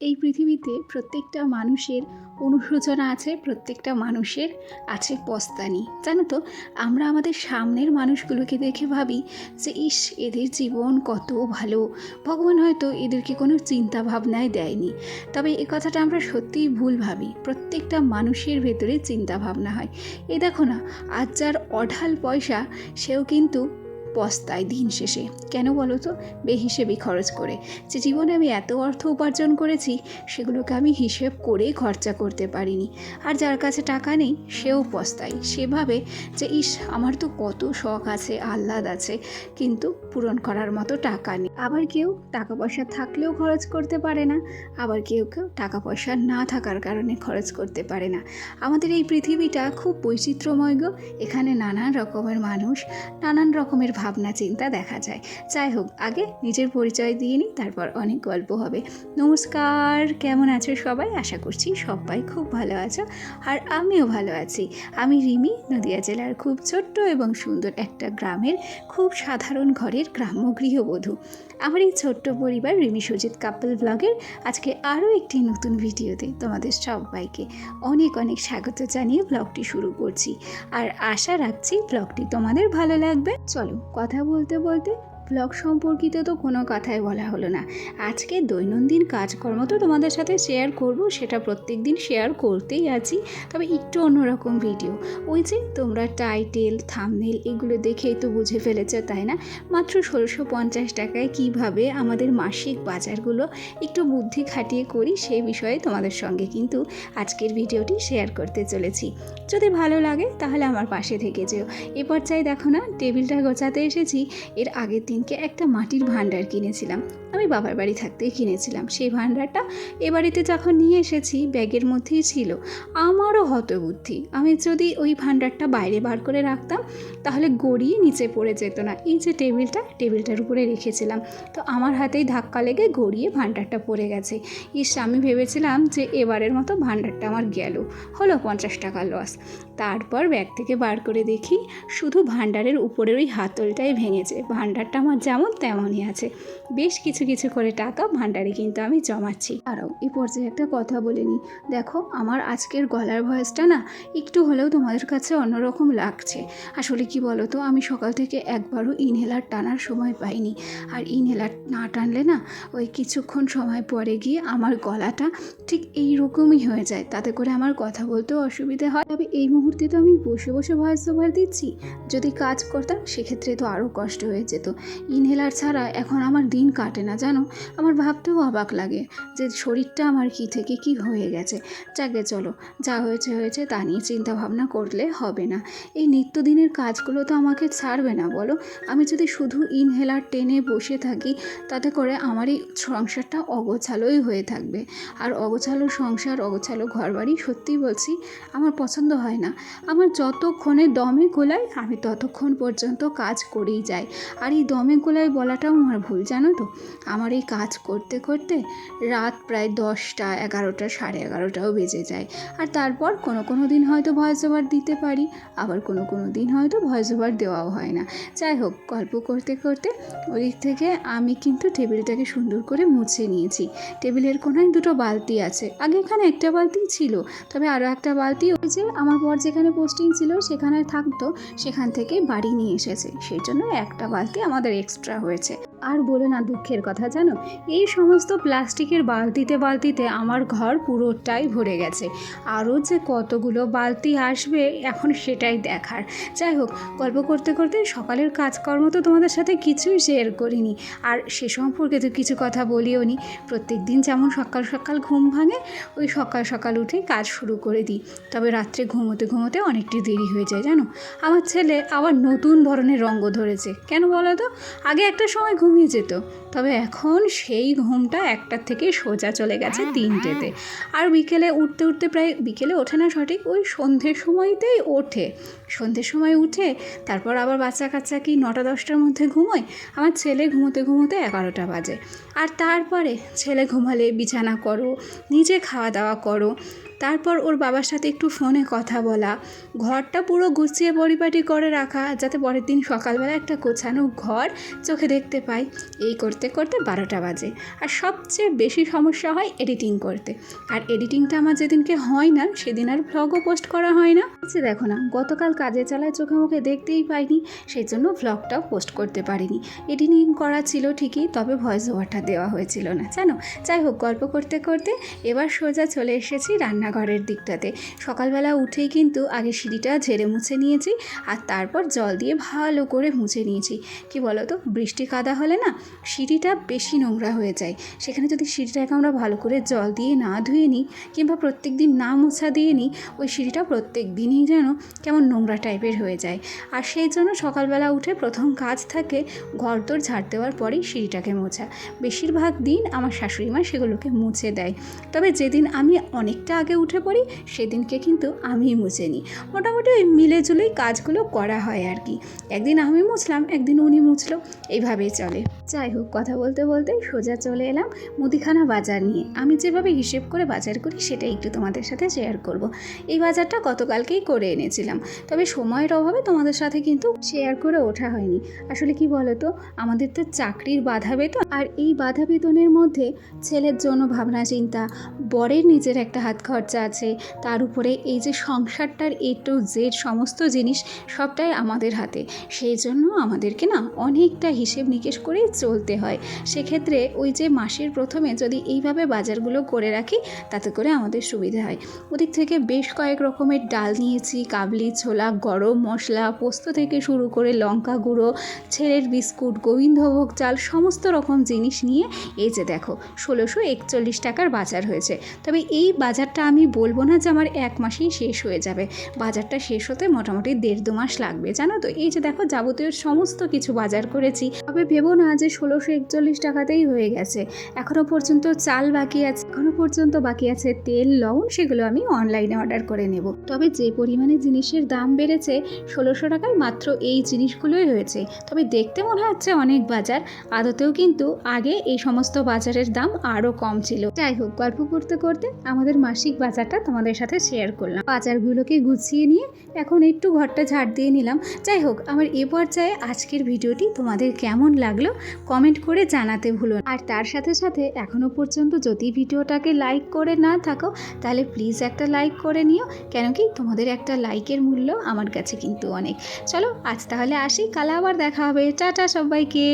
এই পৃথিবীতে প্রত্যেকটা মানুষের অনুশোচনা আছে, প্রত্যেকটা মানুষের আছে পস্তানি। জানো তো, আমরা আমাদের সামনের মানুষগুলোকে দেখে ভাবি যে, ইস, এদের জীবন কত ভালো। ভগবান হয়তো এদেরকে কোনো চিন্তা ভাবনায় দেয়নি। তবে এ কথাটা আমরা সত্যিই ভুল ভাবি। প্রত্যেকটা মানুষের ভেতরে চিন্তা ভাবনা হয়। এ দেখো না, আজ যার অঢাল পয়সা, সেও কিন্তু পস্তায় দিন শেষে। কেন বলো তো? বেহিসেবি খরচ করে। যে জীবনে আমি এত অর্থ উপার্জন করেছি, সেগুলোকে আমি হিসেব করে খরচা করতে পারিনি। আর যার কাছে টাকা নেই, সেও পস্তায়। সেভাবে যে, ইস, আমার তো কত শখ আছে, আহ্লাদ আছে, কিন্তু পূরণ করার মতো টাকা নেই। আবার কেউ টাকা পয়সা থাকলেও খরচ করতে পারে না। আবার কেউ কেউ টাকা পয়সা না থাকার কারণে খরচ করতে পারে না। আমাদের এই পৃথিবীটা খুব বৈচিত্র্যময় গো। এখানে নানান রকমের মানুষ, নানান রকমের ভাবনা, চিন্তা দেখা যায়। যাই হোক, আগে নিজের পরিচয় দিয়ে নিই, তারপর অনেক গল্প হবে। নমস্কার, কেমন আছো সবাই? আশা করছি সবাই খুব ভালো আছো আর আমিও ভালো আছি। আমি রিমি, নদিয়া জেলার খুব ছোট্ট এবং সুন্দর একটা গ্রামের খুব সাধারণ ঘরের গ্রাম্য গৃহবধূ। আমার এই ছোট্ট পরিবার রিমি সুজিত কাপল ব্লগের আজকে আরও একটি নতুন ভিডিওতে তোমাদের সবাইকে অনেক অনেক স্বাগত জানিয়ে ব্লগটি শুরু করছি। আর আশা রাখছি ব্লগটি তোমাদের ভালো লাগবে। চলো কথা বলতে বলতে ব্লগ সম্পর্কিত তো কোনো কথাই বলা হলো না। আজকে দৈনন্দিন কাজকর্ম তো তোমাদের সাথে শেয়ার করব, সেটা প্রত্যেক দিন শেয়ার করতেই আছি, তবে একটু অন্যরকম ভিডিও ওই যে তোমরা টাইটেল থামনেল এগুলো দেখেই তো বুঝে ফেলেছো, তাই না? মাত্র ষোলোশো পঞ্চাশ টাকায় কীভাবে আমাদের মাসিক বাজারগুলো একটু বুদ্ধি খাটিয়ে করি, সেই বিষয়ে তোমাদের সঙ্গে কিন্তু আজকের ভিডিওটি শেয়ার করতে চলেছি। যদি ভালো লাগে তাহলে আমার পাশে থেকে যেও। এ পর্যায়ে দেখো না টেবিলটা গোছাতে এসেছি। এর আগের দিনকে একটা মাটির ভাণ্ডার কিনেছিলাম। আমি বাবার বাড়ি থাকতেই কিনেছিলাম। সেই ভাণ্ডারটা এ বাড়িতে যখন নিয়ে এসেছি, ব্যাগের মধ্যেই ছিল। আমারও হতবুদ্ধি। আমি যদি ওই ভাণ্ডারটা বাইরে বার করে রাখতাম, তাহলে গড়িয়ে নিচে পড়ে যেত না। এই যে টেবিলটা, টেবিলটার উপরে রেখেছিলাম। তো আমার হাতেই ধাক্কা লেগে গড়িয়ে ভাণ্ডারটা পড়ে গেছে। ইস, আমি ভেবেছিলাম যে এবারের মতো ভাণ্ডারটা আমার গেল। হলো পঞ্চাশ টাকা লস। তারপর ব্যাগ থেকে বার করে দেখি, শুধু ভাণ্ডারের উপরের ওই হাতলটাই ভেঙেছে। ভাণ্ডারটা আমার যেমন তেমনই আছে। বেশ কিছু কিছু কিছু করে টাকা ভাণ্ডারে কিন্তু আমি জমাচ্ছি। আরও এই পর্যায়ে একটা কথা বলে নিই। দেখো, আমার আজকের গলার ভয়েসটা না একটু হলেও তোমাদের কাছে অন্যরকম লাগছে। আসলে কি বলো তো আমি সকাল থেকে একবারও ইনহেলার টানার সময় পাইনি। আর ইনহেলার না টানলে না ওই কিছুক্ষণ সময় পরে গিয়ে আমার গলাটা ঠিক এই রকমই হয়ে যায়। তাতে করে আমার কথা বলতেও অসুবিধে হয়। তবে এই মুহূর্তে তো আমি বসে বসে ভয়েস ওভার দিচ্ছি। যদি কাজ করতাম, সেক্ষেত্রে তো আরও কষ্ট হয়ে যেত। ইনহেলার ছাড়া এখন আমার দিন কাটে না। জানো? আমার ভাবতেও অবাক লাগে যে শরীরটা আমার কি থেকে কি হয়ে গেছে। যাকে চলো। যা হয়েছে হয়েছে, তা নিয়ে চিন্তা ভাবনা করলে হবে না। এই নিত্যদিনের কাজগুলো তো আমাকে ছাড়বে না, বলো? আমি যদি শুধু ইনহেলার টেনে বসে থাকি, তাতে করে আমার এই সংসারটা অগোছালোই হয়ে থাকবে। আর অগোছালো সংসার, অগোছালো ঘরবাড়ি, সত্যি বলছি, আমার পছন্দ হয় না। আমার যতক্ষণে দমে গোলায়, আমি ততক্ষণ পর্যন্ত কাজ করেই যাই। আর এই দমে গোলায় বলাটাও আমার ভুল, জানো তো? আমার এই কাজ করতে করতে রাত প্রায় দশটা, এগারোটা, সাড়ে এগারোটাও বেজে যায়। আর তারপর কোনো কোনো দিন হয়তো ভয়েস ওভার দিতে পারি, আবার কোনো কোনো দিন হয়তো ভয়েস ওভার দেওয়াও হয় না। যাই হোক, গল্প করতে করতে ওই দিক থেকে আমি কিন্তু টেবিলটাকে সুন্দর করে মুছে নিয়েছি। টেবিলের কোনায় দুটো বালতি আছে। আগে এখানে একটা বালতি ছিল, তবে আরও একটা বালতি ওই যে আমার বর যেখানে পোস্টিং ছিল সেখানে থাকতো, সেখান থেকে বাড়ি নিয়ে এসেছে। সেই জন্য একটা বালতি আমাদের এক্সট্রা হয়েছে। আর বলে না দুঃখের কথা জানো? এই সমস্ত প্লাস্টিকের বালতিতে বালতিতে আমার ঘর পুরোটাই ভরে গেছে। আরও যে কতগুলো বালতি আসবে এখন সেটাই দেখার। যাই হোক, গল্প করতে করতে সকালের কাজকর্ম তো তোমাদের সাথে কিছুই শেয়ার করিনি। আর সে সম্পর্কে তো কিছু কথা বলিও নি। প্রত্যেক দিন যেমন সকাল সকাল ঘুম ভাঙে, ওই সকাল সকাল উঠে কাজ শুরু করে দিই। তবে রাত্রে ঘুমোতে ঘুমোতে অনেকটি দেরি হয়ে যায়, জানো? আমার ছেলে আবার নতুন ধরনের রঙ্গ ধরেছে। কেন বলো তো? আগে একটা সময় ঘুমিয়ে যেত। তবে এখন সেই ঘুমটা একটার থেকে সোজা চলে গেছে তিনটেতে। আর বিকেলে উঠতে উঠতে প্রায় বিকেলে ওঠে না সঠিক? ওই সন্ধ্যের সময়তেই ওঠে। সন্ধ্যের সময় উঠে তারপর আবার বাচ্চা কাচ্চা কি নটা দশটার মধ্যে ঘুমোয়? আমার ছেলে ঘুমোতে ঘুমোতে এগারোটা বাজে। আর তারপরে ছেলে ঘুমালে বিছানা করো নিজে খাওয়া দাওয়া করো তারপর ওর বাবার সাথে একটু ফোনে কথা বলা। ঘরটা পুরো গুছিয়ে পরিপাটি করে রাখা, যাতে পরের দিন সকালবেলা একটা গোছানো ঘর চোখে দেখতে পাই। এই করতে করতে বারোটা বাজে। আর সবচেয়ে বেশি সমস্যা হয় এডিটিং করতে। আর এডিটিংটা আমার যেদিনকে হয় না, সেদিন আর ভ্লগও পোস্ট করা হয় না। যে দেখো না, গতকাল কাজে চালায় চোখে মুখে দেখতেই পাইনি, সেই জন্য ভ্লগটাও পোস্ট করতে পারিনি। এডিটিং করা ছিল ঠিকই, তবে ভয়েস ওভারটা দেওয়া হয়েছিল না, জানো? যাই হোক, গল্প করতে করতে এবার সোজা চলে এসেছি রান্নাঘরের দিকটাতে। সকালবেলা উঠেই কিন্তু আগে সিঁড়িটা ঝেড়ে মুছে নিয়েছি আর তারপর জল দিয়ে ভালো করে মুছে নিয়েছি। কি বলো তো বৃষ্টি কাদা হলে না সিঁড়িটা বেশি নোংরা হয়ে যায়। সেখানে যদি সিঁড়িটাকে আমরা ভালো করে জল দিয়ে না ধুয়ে নিই কিংবা প্রত্যেক দিন না মোছা দিয়ে নিই, ওই সিঁড়িটা প্রত্যেক দিনই যেন কেমন নোংরা টাইপের হয়ে যায়। আর সেই জন্য সকালবেলা উঠে প্রথম কাজ থাকে ঘর দোর ঝাড় দেওয়ার পরেই সিঁড়িটাকে মোছা। বেশিরভাগ দিন আমার শাশুড়ি মা সেগুলোকে মুছে দেয়। তবে যেদিন আমি অনেকটা আগে উঠে পড়ি, সেদিনকে কিন্তু আমিই মুছে নিই। মোটামুটি ওই মিলে জুলেই কাজগুলো করা হয় আর কি। একদিন আমি মুছলাম, একদিন উনি মুছলো। এইভাবেই চলে। যাই হোক, কথা বলতে বলতে সোজা চলে এলাম মুদিখানা বাজার নিয়ে। আমি যেভাবে হিসেব করে বাজার করি, সেটাই একটু তোমাদের সাথে শেয়ার করব। এই বাজারটা গতকালকেই করে এনেছিলাম। তবে সময়ের অভাবে তোমাদের সাথে কিন্তু শেয়ার করে ওঠা হয়নি। আসলে কি বলো তো আমাদের তো চাকরির বাধা বেতন, আর এই বাধা বেতনের মধ্যে ছেলের জন্য ভাবনা চিন্তা বরের নিজের একটা হাত আছে, তার উপরে এই যে সংসারটার এ টু জেড সমস্ত জিনিস সবটাই আমাদের হাতে। সেই জন্য আমাদেরকে না অনেকটা হিসেব নিকেশ করেই চলতে হয়। সেক্ষেত্রে ওই যে মাসের প্রথমে যদি এইভাবে বাজারগুলো করে রাখি, তাতে করে আমাদের সুবিধা হয়। ওদিক থেকে বেশ কয়েক রকমের ডাল নিয়েছি, কাবলি, ছোলা, গরম মশলা, পোস্ত থেকে শুরু করে লঙ্কা গুঁড়ো, ছেলের বিস্কুট, গোবিন্দভোগ চাল, সমস্ত রকম জিনিস নিয়ে, এই যে দেখো, ষোলোশো একচল্লিশ টাকার বাজার হয়েছে। তবে এই বাজারটা আমি বলব না যে আমার এক মাসেই শেষ হয়ে যাবে। বাজারটা শেষ হতে মোটামুটি দেড় দু মাস লাগবে, জানো তো? এই যে দেখো, যাবতীয় সমস্ত কিছু বাজার করেছি। তবে ভেবো না যে ষোলোশো একচল্লিশ টাকাতেই হয়ে গেছে। এখনও পর্যন্ত চাল বাকি আছে এখনও পর্যন্ত বাকি আছে তেল, লবণ, সেগুলো আমি অনলাইনে অর্ডার করে নেব। তবে যে পরিমাণে জিনিসের দাম বেড়েছে, ষোলোশো টাকায় মাত্র এই জিনিসগুলোই হয়েছে। তবে দেখতে মনে হচ্ছে অনেক বাজার, আদতেও কিন্তু আগে এই সমস্ত বাজারের দাম আরও কম ছিল। যাই হোক, গল্প করতে করতে আমাদের মাসিক বাজারটা তোমাদের সাথে শেয়ার করলাম। বাজারগুলোকে গুছিয়ে নিয়ে এখন একটু ঘরটা ঝাড় দিয়ে নিলাম। যাই হোক, আমার এ পর্যায়ে আজকের ভিডিওটি তোমাদের কেমন লাগল কমেন্ট করে জানাতে ভুলো আর তার সাথে সাথে এখনও পর্যন্ত যদি ভিডিওটাকে লাইক করে না থাকো, তাহলে প্লিজ একটা লাইক করে নিও। কেন কি তোমাদের একটা লাইকের মূল্য আমার কাছে কিন্তু অনেক। চলো, আজ তাহলে আসি, কাল আবার দেখা হবে। টাটা সবাইকে!